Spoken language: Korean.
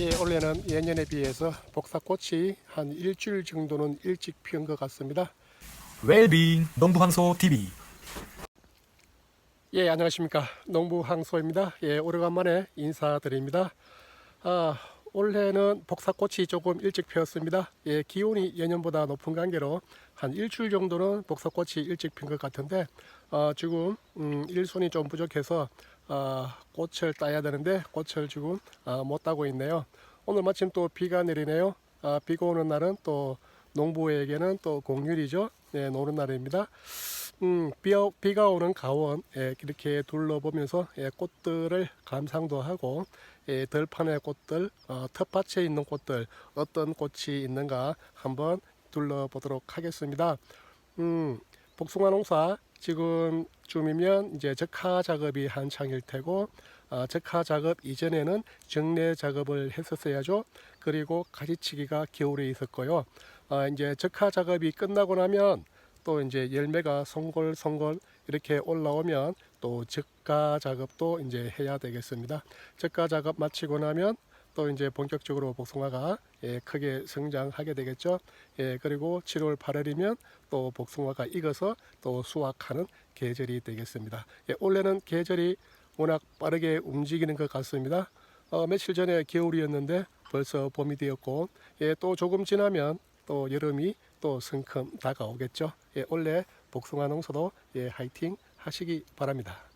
예, 올해는 예년에 비해서 복사꽃이 한 일주일 정도는 일찍 피운 것 같습니다. 웰빙 농부황소 TV 예, 안녕하십니까. 농부 항소입니다. 예, 오래간만에 인사드립니다. 아, 올해는 복사꽃이 조금 일찍 피었습니다. 예, 기온이 예년보다 높은 관계로 한 일주일 정도는 복사꽃이 일찍 핀 것 같은데, 어, 지금, 음, 일손이 좀 부족해서, 아, 꽃을 따야 되는데, 꽃을 지금, 아, 못 따고 있네요. 오늘 마침 또 비가 내리네요. 아, 비가 오는 날은 또 농부에게는 또 공휴일이죠. 예, 노는 날입니다. 음, 비, 비가 오는 가원 예, 이렇게 둘러보면서 예, 꽃들을 감상도 하고 예, 들판의 꽃들, 어, 텃밭에 있는 꽃들 어떤 꽃이 있는가 한번 둘러보도록 하겠습니다. 음, 복숭아 농사 지금쯤이면 이제 적화 작업이 한창일 테고 아, 적화 작업 이전에는 정례 작업을 했었어야죠. 그리고 가지치기가 겨울에 있었고요. 아, 이제 적화 작업이 끝나고 나면 또 이제 열매가 송골송골 이렇게 올라오면 또 적가 작업도 이제 해야 되겠습니다. 적가 작업 마치고 나면 또 이제 본격적으로 복숭아가 예, 크게 성장하게 되겠죠. 예, 그리고 7월 8월이면 또 복숭아가 익어서 또 수확하는 계절이 되겠습니다. 예, 올해는 계절이 워낙 빠르게 움직이는 것 같습니다. 어, 며칠 전에 겨울이었는데 벌써 봄이 되었고 예, 또 조금 지나면 또 여름이 또 성큼 다가오겠죠. 예, 올해 복숭아 농사도 예, 화이팅 하시기 바랍니다.